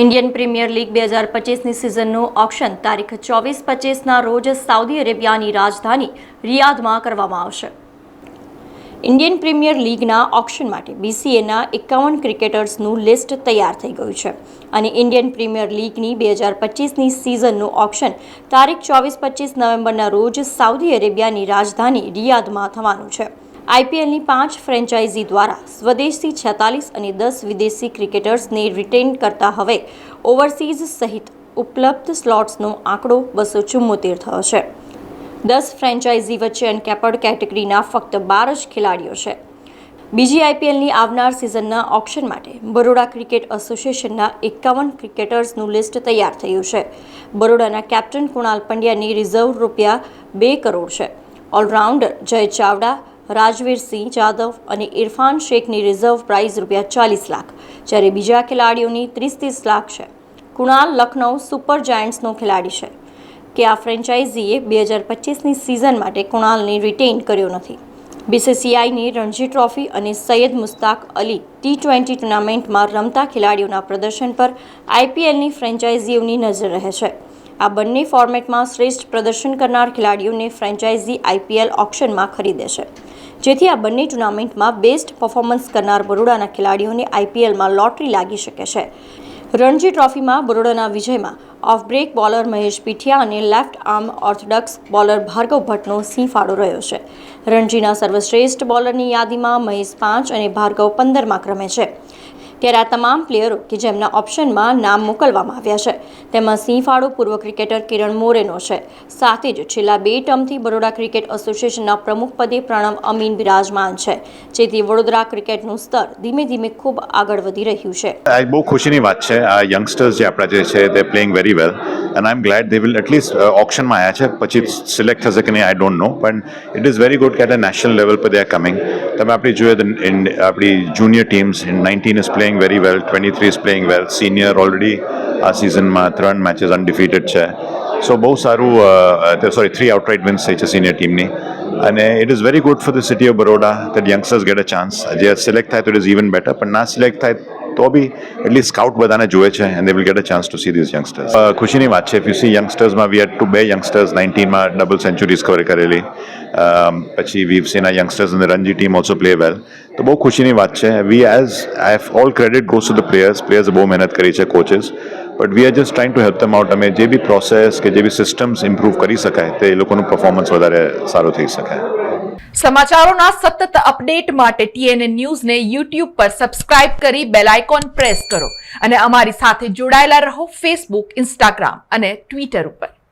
Indian premier league બે હજાર પચીસની સિઝનનું auction તારીખ ચોવીસ પચીસના રોજ સાઉદી અરેબિયાની રાજધાની રિયાદમાં કરવામાં આવશે. ઇન્ડિયન પ્રીમિયર લીગના ઓક્શન માટે બીસીએના એકાવન ક્રિકેટર્સનું લિસ્ટ તૈયાર થઈ ગયું છે અને ઇન્ડિયન પ્રીમિયર લીગની બે હજાર પચીસની સિઝનનું ઓક્શન તારીખ ચોવીસ પચીસ નવેમ્બરના રોજ સાઉદી અરેબિયાની રાજધાની રિયાદમાં થવાનું છે. આઈપીએલની પાંચ ફ્રેન્ચાઇઝી દ્વારા સ્વદેશી છેતાલીસ અને દસ વિદેશી ક્રિકેટર્સને રિટેન કરતા હવે ઓવરસીઝ સહિત ઉપલબ્ધ સ્લોટ્સનો આંકડો બસો ચુમ્મોતેર થયો છે. દસ ફ્રેન્ચાઇઝી વચ્ચે અનકેપર્ડ કેટેગરીના ફક્ત બાર જ ખેલાડીઓ છે. બીજી આઈપીએલની આવનાર સિઝનના ઓક્શન માટે બરોડા ક્રિકેટ એસોસિએશનના એકાવન ક્રિકેટર્સનું લિસ્ટ તૈયાર થયું છે. બરોડાના કેપ્ટન કુણાલ પંડ્યાની રિઝર્વ રૂપિયા બે કરોડ છે. ઓલરાઉન્ડર જય ચાવડા રાજવીરસિંહ જાદવ અને ઇરફાન શેખની રિઝર્વ પ્રાઇઝ રૂપિયા ચાલીસ લાખ, જ્યારે બીજા ખેલાડીઓની ત્રીસ ત્રીસ લાખ છે. કુણાલ લખનૌ સુપર જાયન્ટ્સનો ખેલાડી છે, કે આ ફ્રેન્ચાઇઝીએ બે હજાર પચીસની સિઝન માટે કુણાલને રિટેઇન કર્યો નથી. બીસીસીઆઈની રણજી ટ્રોફી અને સૈયદ મુસ્તાક અલી ટી ટ્વેન્ટી ટુર્નામેન્ટમાં રમતા ખેલાડીઓના પ્રદર્શન પર આઈપીએલની ફ્રેન્ચાઇઝીઓની નજર રહે છે. આ બંને ફોર્મેટમાં શ્રેષ્ઠ પ્રદર્શન કરનાર ખેલાડીઓને ફ્રેન્ચાઇઝી આઈપીએલ ઓક્શનમાં ખરીદે છે. જેથી આ બંને ટુર્નામેન્ટમાં બેસ્ટ પરફોર્મન્સ કરનાર બરોડાના ખેલાડીઓને આઈપીએલમાં લોટરી લાગી શકે છે. રણજી ટ્રોફીમાં બરોડાના વિજયમાં off break bowler Mahesh Pithiya અને left arm orthodox bowler Bhargav ભટ્ટનો સિંહ ફાળો રહ્યો છે. રણજીના સર્વશ્રેષ્ઠ બોલરની યાદીમાં મહેશ પાંચ અને ભાર્ગવ પંદરમાં ક્રમે છે. ત્યારે આ તમામ પ્લેયરો કે જેમના ઓપ્શનમાં નામ મોકલવામાં આવ્યા છે. તેમાં સિંહ ફાળો પૂર્વ ક્રિકેટર કિરણ મોરેનો છે. સાથે જ છેલ્લા બે ટર્મથી બરોડા ક્રિકેટ એસોસિએશનના પ્રમુખ પદે પ્રણવ અમીન બિરાજમાન છે. જેથી વડોદરા ક્રિકેટનું સ્તર ધીમે ધીમે ખૂબ આગળ વધી રહ્યું છે. બહુ ખુશીની વાત છે. આ યંગસ્ટર્સ જે આપણા જે છે they playing very well and I am glad they will at least ઓપ્શનમાં આવ્યા છે. પછી સિલેક્ટ થશે કે નહીં આઈ ડોન્ટ નો પણ ઇટ ઇઝ વેરી ગુડ કે એટ નેશનલ લેવલ પર દે આર કમિંગ તમે આપણી જોઈએ તો આપણી junior teams in nineteen is playing very well twenty three is playing well senior already આ સિઝનમાં ત્રણ મેચીસ અનડિફીટેડ છે. સો બહુ સારું સોરી થ્રી આઉટરાઇટ વિન્સ થઈ છે સિનિયર ટીમની અને it is very good for the city of Baroda that youngsters get a chance જે સિલેક્ટ થાય તો ઇટ ઇઝ ઇવન બેટર પણ ના સિલેક્ટ થાય તો બી એટલીસ્ટ સ્કાઉટ બધાને જોવે છે and they will get a chance to see these youngsters ખુશીની વાત છે. ઇફ યુ સી યંગસ્ટર્સમાં વી હેડ ટુ બે યંગસ્ટર્સ નાઇન્ટીનમાં ડબલ સેન્ચુરીઝ કવર કરેલી. પછી વીવ આ યંગસ્ટર્સ અને Ranji team also play well તો બહુ ખુશીની વાત છે. We as I have all credit goes to the players players બહુ મહેનત કરી છે coaches but we are just trying to help them out અમે જે બી પ્રોસેસ કે જે બી સિસ્ટમ્સ ઇમ્પ્રૂવ કરી શકાય, તે એ લોકોનું પરફોર્મન્સ વધારે સારું થઈ શકે સમાચારોના સતત અપડેટ માટે ટીએનએ ન્યૂઝને યુટ્યુબ પર સબસ્ક્રાઇબ કરી બેલ આઇકોન પ્રેસ કરો. અને અમારી સાથે જોડાયેલા રહો ફેસબુક ઇન્સ્ટાગ્રામ અને ટ્વિટર ઉપર.